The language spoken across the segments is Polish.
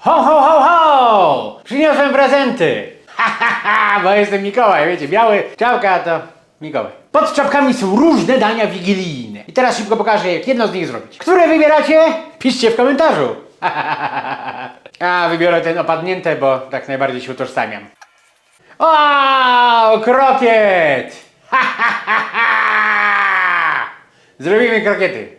Ho, ho, ho, ho! Przyniosłem prezenty! Ha, ha, ha, bo jestem Mikołaj, wiecie, biały, czapka to Mikołaj. Pod czapkami są różne dania wigilijne. I teraz szybko pokażę, jak jedno z nich zrobić. Które wybieracie? Piszcie w komentarzu. A, wybiorę ten opadnięte, bo tak najbardziej się utożsamiam. O, krokiet! Ha, ha, ha, ha! Zrobimy krokiety.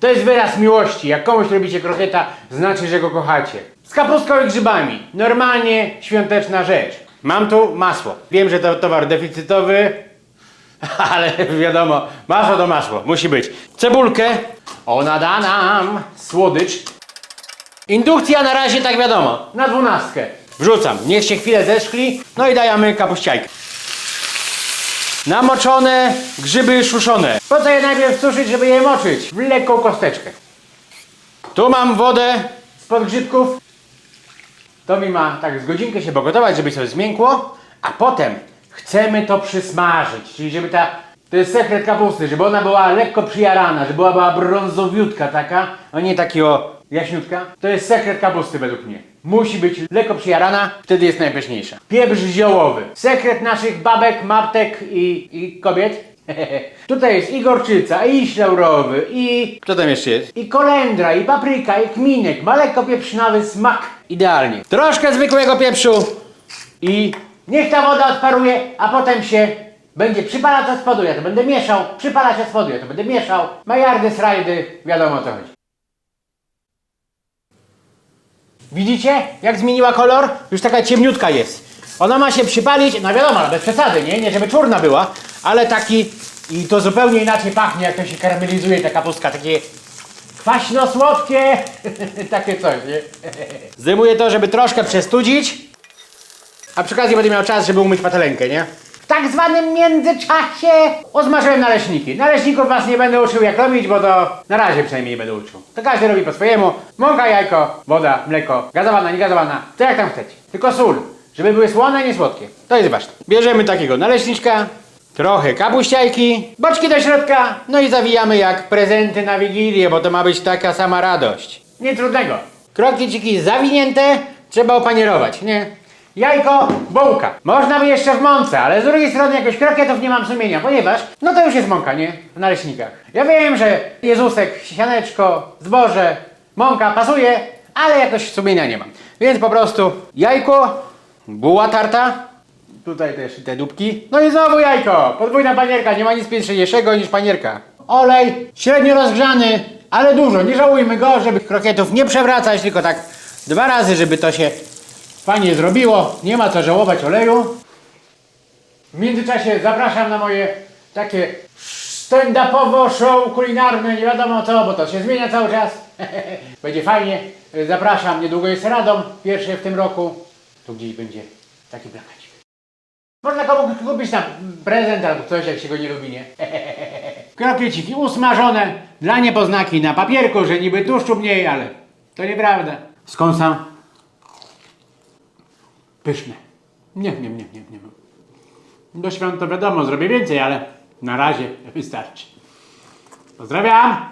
To jest wyraz miłości. Jak komuś robicie krokieta, znaczy, że go kochacie. Z kapustką i grzybami. Normalnie świąteczna rzecz. Mam tu masło. Wiem, że to towar deficytowy, ale wiadomo, masło to masło. Musi być. Cebulkę. Ona da nam słodycz. Indukcja na razie tak wiadomo, na dwunastkę. Wrzucam, niech się chwilę zeszkli, no i dajemy kapuściajkę. Namoczone grzyby szuszone. Po co je najpierw suszyć, żeby je moczyć? W lekką kosteczkę. Tu mam wodę spod grzybków. To mi ma tak z godzinkę się pogotować, żeby sobie zmiękło, a potem chcemy to przysmażyć, czyli żeby ta, to jest sekret kapusty, żeby ona była lekko przyjarana, żeby była, była brązowiutka taka, a nie takiego jaśniutka. To jest sekret kapusty według mnie. Musi być lekko przyjarana, wtedy jest najpyszniejsza. Pieprz ziołowy. Sekret naszych babek, maptek i, i kobiet. Tutaj jest i gorczyca, i iść laurowy, i... Co tam jeszcze jest? I kolendra, i papryka, i kminek. Ma lekko pieprznawy smak. Idealnie. Troszkę zwykłego pieprzu. I niech ta woda odparuje, a potem się będzie przypalać od spodu. Ja to będę mieszał. Przypalać od spodu. Ja to będę mieszał. Majardy, srajdy. Wiadomo o co chodzi. Widzicie, jak zmieniła kolor? Już taka ciemniutka jest. Ona ma się przypalić, no wiadomo, bez przesady, nie? Nie żeby czurna była, ale taki... I to zupełnie inaczej pachnie, jak to się karamelizuje ta kapustka. Takie kwaśno-słodkie, takie coś, nie? Zdejmuję to, żeby troszkę przestudzić, a przy okazji będę miał czas, żeby umyć patelenkę, nie? Tak zwanym międzyczasie osmażyłem naleśniki. Naleśników was nie będę uczył jak robić, bo to na razie przynajmniej nie będę uczył. To każdy robi po swojemu. Mąka, jajko, woda, mleko, gazowana, nie gazowana, to jak tam chcecie. Tylko sól, żeby były słone, nie słodkie. To jest ważne. Bierzemy takiego naleśniczka, trochę kapuściajki, boczki do środka, no i zawijamy jak prezenty na Wigilię, bo to ma być taka sama radość. Nic trudnego. Krokieciki zawinięte, trzeba opanierować, nie? Jajko, bułka. Można by jeszcze w mące, ale z drugiej strony jakoś krokietów nie mam sumienia, ponieważ no to już jest mąka, nie? W naleśnikach. Ja wiem, że Jezusek, sianeczko, zboże, mąka pasuje, ale jakoś sumienia nie mam. Więc po prostu jajko, buła tarta, tutaj też te dupki, no i znowu jajko, podwójna panierka, nie ma nic piętrzniejszego niż panierka. Olej, średnio rozgrzany, ale dużo, nie żałujmy go, żeby krokietów nie przewracać, tylko tak dwa razy, żeby to się Fajnie zrobiło, nie ma co żałować oleju. W międzyczasie zapraszam na moje takie stand-upowo show kulinarne, nie wiadomo co, bo to się zmienia cały czas. będzie fajnie. Zapraszam, niedługo jest Radom, pierwszy w tym roku. Tu gdzieś będzie taki plakacik. Można komuś kupić tam prezent albo coś, jak się go nie lubi, nie? Krokieciki usmażone dla niepoznaki na papierku, że niby tłuszczu mniej, ale to nieprawda. Skąsam Pyszne. Nie, nie, nie, nie, nie. Do świąt to wiadomo, zrobię więcej, ale na razie wystarczy. Pozdrawiam!